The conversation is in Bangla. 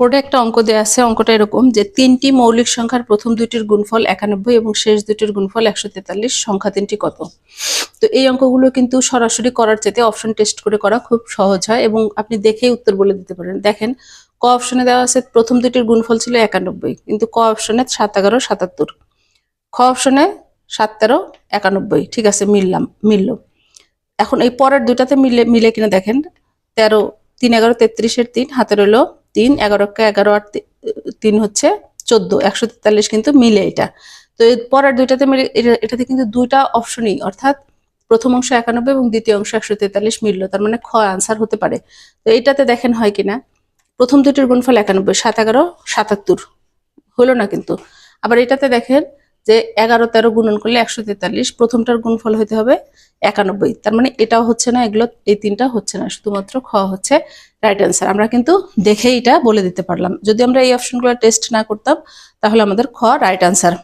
বোর্ডে একটা অঙ্ক দেওয়া আছে, অঙ্কটা এরকম যে তিনটি মৌলিক সংখ্যার প্রথম দুইটির গুণফল একানব্বই এবং শেষ দুইটির গুণফল একশো তেতাল্লিশ, সংখ্যা তিনটি কত? তো এই অঙ্কগুলো কিন্তু সরাসরি করার চেয়ে অপশন টেস্ট করে করা খুব সহজ হয় এবং আপনি দেখেই উত্তর বলে দিতে পারেন। দেখেন, ক অপশনে দেওয়া আছে, প্রথম দুইটির গুণফল ছিল একানব্বই, কিন্তু ক অপশনে সাত এগারো, সাতাত্তর। খ অপশনে সাত তেরো, একানব্বই, ঠিক আছে, মিললাম, মিলল। এখন এই পরের দুটাতে মিলে মিলে কিনা দেখেন, তেরো, তিন এগারো, তেত্রিশের তিন, হাতে রইল তিন এগারোকে এগারো আর তিন হচ্ছে চোদ্দ, একশো তেতাল্লিশ কিন্তু মিলে এটা। তো পরের দুইটাতে মিলে এটা- এটাতে কিন্তু দুইটা অপশনই, অর্থাৎ প্রথম অংশ একানব্বই এবং দ্বিতীয় অংশ একশো তেতাল্লিশ মিলল, তার মানে খ আনসার হতে পারে। তো এইটাতে দেখেন হয় কিনা, প্রথম দুটির গুণফল একানব্বই, সাত এগারো, সাতাত্তর, হলো না কিন্তু। আবার এটাতে দেখেন যে এগারো তেরো গুণন করলে একশো তেতাল্লিশ, প্রথমটার গুণফল হতে হবে একানব্বই। তার মানে এটাও হচ্ছে না, এগুলো, এই তিনটা হচ্ছে না, শুধুমাত্র খ হচ্ছে রাইট অ্যান্সার আমরা কিন্তু দেখেই এটা বলে দিতে পারলাম। যদি আমরা এই অপশনগুলো টেস্ট না করতাম, তাহলে আমাদের খ রাইট অ্যান্সার